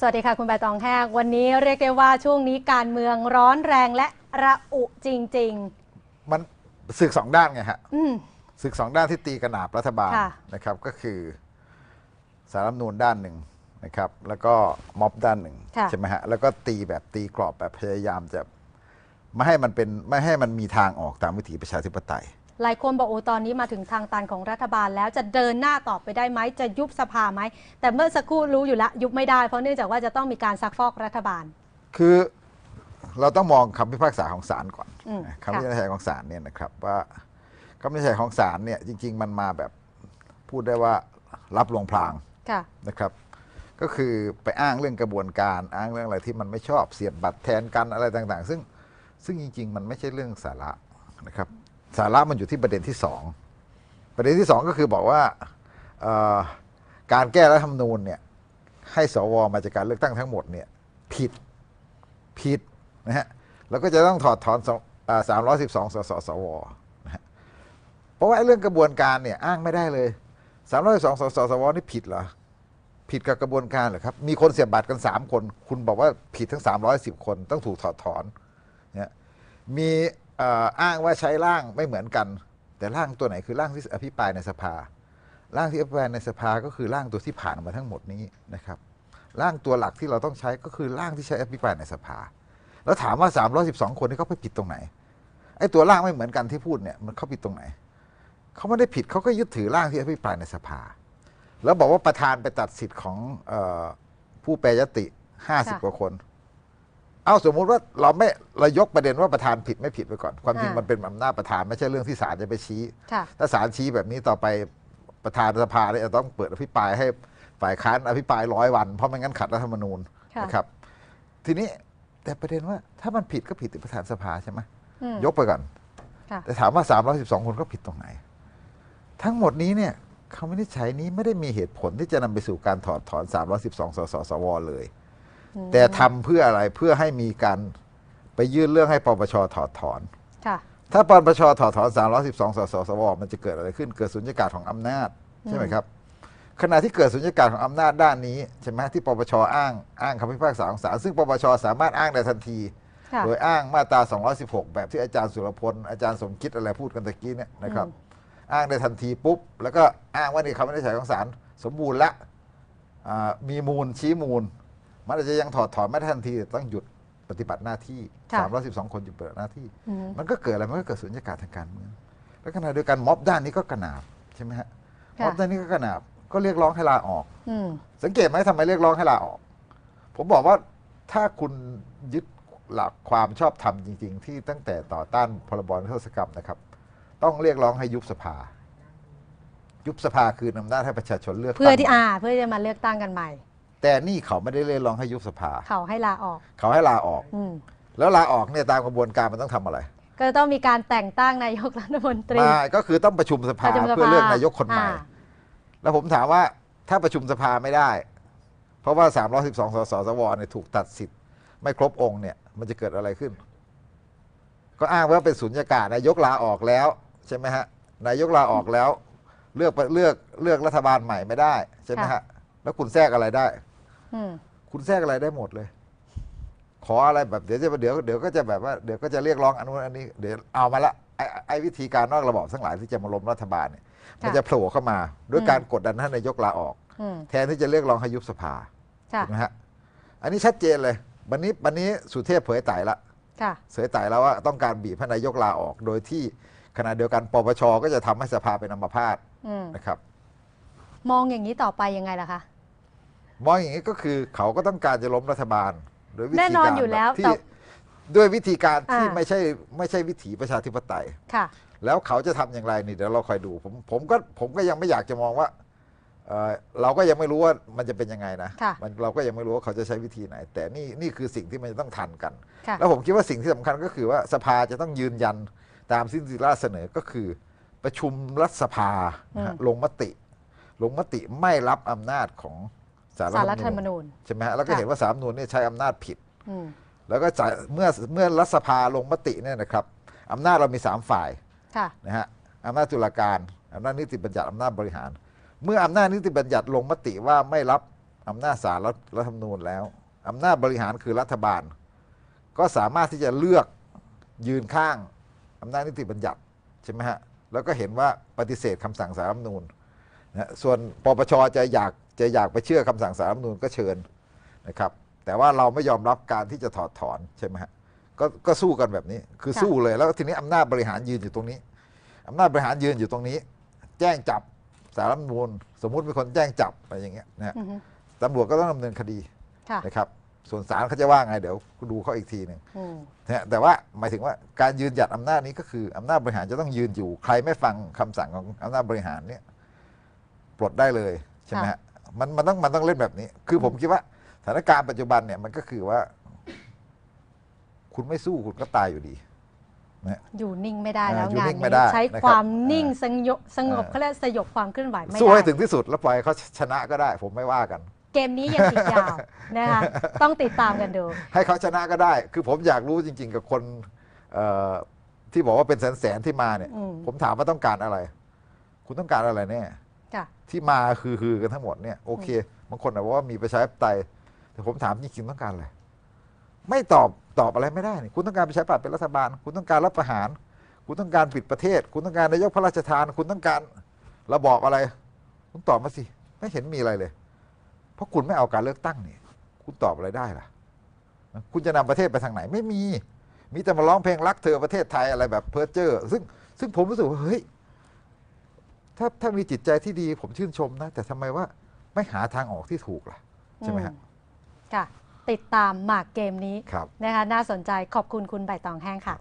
สวัสดีค่ะ คุณใบตองแห้งวันนี้เรียกได้ว่าช่วงนี้การเมืองร้อนแรงและระอุจริง มันศึกสองด้านไงฮะๆ อืม ศึกสองด้านที่ตีกระหนาบรัฐบาลค่ะ นะครับ ก็คือสารรัฐธรรมนูญด้านหนึ่งนะครับ แล้วก็ม็อบด้านหนึ่งค่ะ ใช่ไหมฮะแล้วก็ตีแบบตีกรอบแบบพยายามจะไม่ให้มันเป็นไม่ให้มันมีทางออกตามวิถีประชาธิปไตย หลายคนบอกโอ้ตอนนี้มาถึงทางตันของรัฐบาลแล้วจะเดินหน้าต่อไปได้ไหมจะยุบสภาไหม แต่เมื่อสักครู่รู้อยู่แล้วยุบไม่ได้เพราะเนื่องจากว่าจะต้องมีการซักฟอกรัฐบาล คือเราต้องมองคำพิพากษาของศาลก่อนอืมคำวินิจฉัยของศาลเนี่ยนะครับว่าคำวินิจฉัยของศาลเนี่ยจริง ๆ มันมาแบบพูดได้ว่ารับลวงพลางค่ะ นะครับ ก็คือไปอ้างเรื่องกระบวนการอ้างเรื่องอะไรที่มันไม่ชอบเสียดบัตรแทนกันอะไรต่างๆ ซึ่งซึ่งจริง ๆ มันไม่ใช่เรื่องสาระนะครับ สาระมันอยู่ที่ประเด็นที่สองประเด็นที่สองก็คือบอกว่าการแก้รัฐธรรมนูญเนี่ยให้สวมาจากการเลือกตั้งทั้งหมดเนี่ยผิดผิดนะฮะแล้วก็จะต้องถอดถอนสามร้อยสิบสองสสสวนะฮะเพราะว่าเรื่องกระบวนการเนี่ยอ้างไม่ได้เลยสามร้อยสองสสสวนี่ผิดเหรอผิดกับกระบวนการเหรอครับ มีคนเสียบบัตรกัน3คน คุณบอกว่าผิดทั้ง310คนต้องถูกถอดถอนเนี่ยมี เอ่ออ้างว่าใช้ร่างไม่เหมือนกัน แต่ร่างตัวไหนคือร่างที่อภิปรายในสภา ร่างที่อภิปรายในสภาก็คือร่างตัวที่ผ่านมาทั้งหมดนี้นะครับร่างตัวหลักที่เราต้องใช้ก็คือร่างที่ใช้อภิปรายในสภา แล้วถามว่า 312 คนนี้เขาไปผิดตรงไหนไอ้ตัวร่างไม่เหมือนกันที่พูดเนี่ยมันเขาผิดตรงไหนเขาไม่ได้ผิดเขาก็ยึดถือร่างที่อภิปรายในสภา แล้วบอกว่าประธานไปตัดสิทธิ์ของออผู้แปรยติ 50 กว่าคน เอาสมมุติว่าเราไม่เรายกประเด็นว่าประธานผิดไม่ผิดไปก่อน ความจริงอ่ามัมันเป็นอำนาจประธานไม่ใช่เรื่องที่ศาลจะไปชี้ ค่ะ ถ้าศาลชี้แบบนี้ต่อไปประธานสภาเนี่ยจะต้องเปิดอภิปรายให้ฝ่ายค้านอภิปรายร้อยวัน เพราะไม่งั้นขัดรัฐธรรมนูญค่ะ นะครับ ทีนี้แต่ประเด็นว่าถ้ามันผิดก็ผิดที่ประธานสภาใช่ไหมอืม ยกไปก่อน ค่ะ แต่ถามว่า 312 คนก็ผิดตรงไหน ทั้งหมดนี้เนี่ยคำวินิจฉัยนี้ไม่ได้มีเหตุผลที่จะนำไปสู่การถอดถอน 312 สสสวเลยอืม แต่ทำเพื่ออะไรเพื่อให้มีการไปยื่นเรื่องให้ปปชถอดถอน ค่ะ ถ้าปปชถอดถอน312สสสวมันจะเกิดอะไรขึ้น เกิดสุญญากาศของอำนาจใช่ไหมครับ ขณะที่เกิดสุญญากาศของอำนาจด้านนี้ใช่ไหมที่ปปชอ้างอ้างคำพิพากษาของศาลซึ่งปปชสามารถอ้างได้ทันทีค่ะโดยอ้างมาตรา 216 แบบที่อาจารย์สุรพลอาจารย์สมคิดอะไรพูดกันตะกี้เนี่ยนะครับอืมอ้างได้ทันทีปุ๊บ แล้วก็อ้างว่านี่คำวินิจฉัยของศาลสมบูรณ์ละอ่ามีมูลชี้มูล มันอาจจะยังถอดถอนไม่ได้ทันทีแต่ต้องหยุดปฏิบัติหน้าที่ ค่ะ312 คนหยุดปฏิบัติหน้าที่ อืม มันก็เกิดอะไรมันก็เกิดสุญญากาศทางการเมืองแล้วขณะเดียวกันม็อบด้านนี้ก็กระหนาบใช่ไหมฮะค่ะม็อบด้านนี้ก็กระหนาบก็เรียกร้องให้ลาออก อืม สังเกตไหมทำไมเรียกร้องให้ลาออก ผมบอกว่าถ้าคุณยึดหลักความชอบธรรมจริง ๆ ที่ตั้งแต่ต่อต้านพรบนิรโทษกรรมนะครับ ต้องเรียกร้องให้ยุบสภา ยุบสภาคืนอำนาจให้ประชาชนเลือกเพื่อตั้งที่อ่า เพื่อจะมาเลือกตั้งกันใหม่ แต่นี่เขาไม่ได้เรียกร้องให้ยุบสภา เขาให้ลาออก เขาให้ลาออก อืมแล้วลาออกเนี่ยตามกระบวนการมันต้องทำอะไรก็จะต้องมีการแต่งตั้งนายกรัฐมนตรี มาก็คือต้องประชุมสภาประชุมสภาเพื่อเลือกนายกคนใหม่ อ่า แล้วผมถามว่าถ้าประชุมสภาไม่ได้ เพราะว่า 312 สสสวเนี่ยถูกตัดสิทธิ์ ไม่ครบองค์เนี่ย มันจะเกิดอะไรขึ้น ก็อ้างว่าเป็นสุญญากาศนายกลาออกแล้วใช่ไหมฮะนายกลาออกแล้ว เลือกเลือกเลือกรัฐบาลใหม่ไม่ได้ใช่ไหมฮะแล้วคุณแทรกอะไรได้ อืมคุณแทรกอะไรได้หมดเลย ขออะไรแบบเดี๋ยวจะเดี๋ยวเดี๋ยวก็จะแบบว่าเดี๋ยวก็จะเรียกร้องอันนู้นอันนี้เดี๋ยวเอามาละไอ้ไอ้วิธีการนอกระบอบทั้งหลายที่จะมาล้มรัฐบาลเนี่ยมันจะโผล่เข้ามาด้วยการกดดันให้นายกลาออก อืมแทนที่จะเรียกร้องให้ยุบสภาค่ะถูกไหมฮะอันนี้ชัดเจนเลย วันนี้วันนี้สุเทพเผยไต่ละ ค่ะเผยไต่แล้วว่าต้องการบีบให้นายกลาออก โดยที่ขณะเดียวกันปปชก็จะทำให้สภาเป็นอัมพาตอืมนะครับ มองอย่างนี้ต่อไปยังไงล่ะคะ มองอย่างนี้ก็คือเขาก็ต้องการจะล้มรัฐบาลโดยวิธีแน่การนอนอยู่แล้วบบที่แต่ด้วยวิธีการที่อ่า ไม่ใช่ไม่ใช่วิถีประชาธิปไตย ค่ะ แล้วเขาจะทำอย่างไรนี่เดี๋ยวเราคอยดูผมผมก็ผมก็ยังไม่อยากจะมองว่าเอ่อเราก็ยังไม่รู้ว่ามันจะเป็นยังไงนะค่ะ มันเราก็ยังไม่รู้ว่าเขาจะใช้วิธีไหน แต่นี่นี่คือสิ่งที่มันจะต้องทันกัน ค่ะ แล้วผมคิดว่าสิ่งที่สำคัญก็คือว่าสภาจะต้องยืนยันตามที่สิราชเสนอก็คือ ประชุมรัฐสภานะฮะอืม ลงมติ ลงมติไม่รับอำนาจของ สารสารรัรัฐฐธธรรรรมมนูญนูญใช่ไหมฮะแล้วก็ค่ะเห็นว่าสารรัฐธรรมนูญเนี่ยใช้อำนาจผิดอืมแล้วก็จ่ายเมื่อเมื่อรัฐสภาลงมติเนี่ยนะครับอำนาจเรามีสามฝ่ายค่ะนะฮะอำนาจตุลาการอำนาจนิติบัญญัติอำนาจบริหาร เมื่ออำนาจนิติบัญญัติลงมติว่าไม่รับอำนาจศาลรัฐรัฐธรรมนูญแล้วอำนาจบริหารคือรัฐบาล ก็สามารถที่จะเลือกยืนข้างอำนาจนิติบัญญัติใช่ไหมฮะแล้วก็เห็นว่าปฏิเสธคำสั่งสารรัฐธรรมนูญนะส่วนปปชจะอยาก จะอยากไปเชื่อคำสั่งสารรัฐธรรมนูญก็เชิญนะครับ แต่ว่าเราไม่ยอมรับการที่จะถอดถอนใช่ไหมฮะก็ก็สู้กันแบบนี้คือค่ะสู้เลยแล้วทีนี้อำนาจบริหารยืนอยู่ตรงนี้อำนาจบริหารยืนอยู่ตรงนี้ แจ้งจับสารรัฐธรรมนูญสมมุติมีคนแจ้งจับอะไรอย่างเงี้ยนะฮะอือฮึตำรวจก็ต้องดำเนินคดีค่ะนะครับ ส่วนศาลเขาจะว่าไงเดี๋ยวดูเขาอีกทีหนึ่งอืมนะฮะแต่ว่าหมายถึงว่าการยืนหยัดอำนาจนี้ก็คืออำนาจบริหารจะต้องยืนอยู่ ใครไม่ฟังคำสั่งของอำนาจบริหารเนี่ยปลดได้เลยใช่ไหมฮะ มันมันต้องมันต้องเล่นแบบนี้ คือผมคิดว่าสถานการณ์ปัจจุบันเนี่ยมันก็คือว่า คุณไม่สู้คุณก็ตายอยู่ดีอยู่นิ่งไม่ได้แล้วอ่าอยู่งานนิ่งไม่นี้ได้ใช้นะครับความนิ่งอ่าสงบสงบอ่าเขาเรียกสยบความเคลื่อนไหวไม่สู้ให้ได้ถึงที่สุดแล้วปล่อยให้เขาชนะก็ได้ ผมไม่ว่ากัน เกมนี้ยังอีกยาวนะคะต้องติดตามกันดู ให้เขาชนะก็ได้ คือผมอยากรู้จริง ๆ กับคนเอ่อที่บอกว่าเป็นแสนๆที่มาเนี่ยอืมผมถามว่าต้องการอะไร คุณต้องการอะไรแน่ค่ะ ที่มาคือคือกันทั้งหมดเนี่ยโอเคบางคนอาจบอกว่ามีประชาธิปไตยแต่ผมถามจริงๆต้องการอะไรไม่ตอบตอบอะไรไม่ได้นี่คุณต้องการประชาธิปไตยเป็นรัฐบาล คุณต้องการรัฐประหาร คุณต้องการปิดประเทศ คุณต้องการนายกพระราชทาน คุณต้องการระบอบอะไร คุณตอบมาสิ ไม่เห็นมีอะไรเลย เพราะคุณไม่เอาการเลือกตั้งนี่คุณตอบอะไรได้ล่ะ คุณจะนำประเทศไปทางไหนไม่มี มีแต่มาร้องเพลงรักเธอประเทศไทยอะไรแบบเพ้อเจ้อซึ่งซึ่งผมรู้สึกว่าเฮ้ย ถ้าถ้ามีจิตใจที่ดีผมชื่นชมนะ แต่ทำไมว่าไม่หาทางออกที่ถูกล่ะ ใช่ไหมฮะอืค่ะ ติดตามหมากเกมนี้ครับ นะคะน่าสนใจขอบคุณคุณใบตองแห้งค่ะ